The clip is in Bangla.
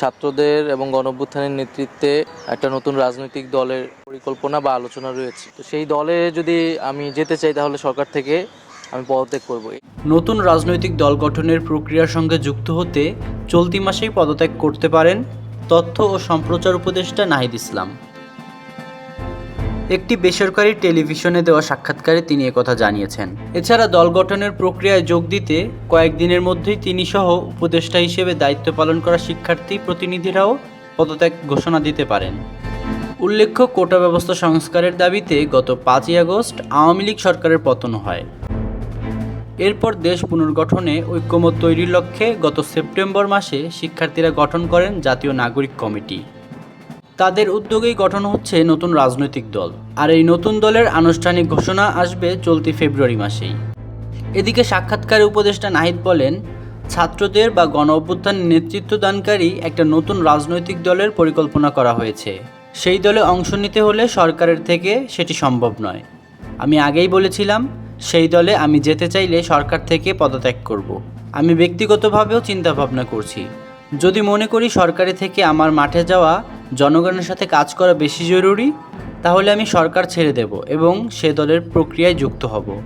ছাত্রদের এবং গণঅভ্যুত্থানের নেতৃত্বে একটা নতুন রাজনৈতিক দলের পরিকল্পনা বা আলোচনা রয়েছে। তো সেই দলে যদি আমি যেতে চাই, তাহলে সরকার থেকে আমি পদত্যাগ করব। নতুন রাজনৈতিক দল গঠনের প্রক্রিয়ার সঙ্গে যুক্ত হতে চলতি মাসেই পদত্যাগ করতে পারেন তথ্য ও সম্প্রচার উপদেষ্টা নাহিদ ইসলাম। একটি বেসরকারি টেলিভিশনে দেওয়া সাক্ষাৎকারে তিনি একথা জানিয়েছেন। এছাড়া দল গঠনের প্রক্রিয়ায় যোগ দিতে কয়েকদিনের মধ্যেই তিনি সহ উপদেষ্টা হিসেবে দায়িত্ব পালন করা শিক্ষার্থী প্রতিনিধিরাও পদত্যাগ ঘোষণা দিতে পারেন। উল্লেখ্য, কোটা ব্যবস্থা সংস্কারের দাবিতে গত পাঁচই আগস্ট আওয়ামী লীগ সরকারের পতন হয়। এরপর দেশ পুনর্গঠনে ঐক্যমত তৈরির লক্ষ্যে গত সেপ্টেম্বর মাসে শিক্ষার্থীরা গঠন করেন জাতীয় নাগরিক কমিটি। তাদের উদ্যোগেই গঠন হচ্ছে নতুন রাজনৈতিক দল। আর এই নতুন দলের আনুষ্ঠানিক ঘোষণা আসবে চলতি ফেব্রুয়ারি মাসেই। এদিকে সাক্ষাৎকারে উপদেষ্টা নাহিদ বলেন, ছাত্রদের বা গণ অভ্যুত্থান নেতৃত্বদানকারী একটা নতুন রাজনৈতিক দলের পরিকল্পনা করা হয়েছে। সেই দলে অংশ নিতে হলে সরকারের থেকে সেটি সম্ভব নয়। আমি আগেই বলেছিলাম, সেই দলে আমি যেতে চাইলে সরকার থেকে পদত্যাগ করব। আমি ব্যক্তিগতভাবেও চিন্তা ভাবনা করছি। যদি মনে করি সরকারি থেকে আমার মাঠে যাওয়া জনগণের সাথে কাজ করা বেশি জরুরি, তাহলে আমি সরকার ছেড়ে দেব এবং সে দলের প্রক্রিয়ায় যুক্ত হব।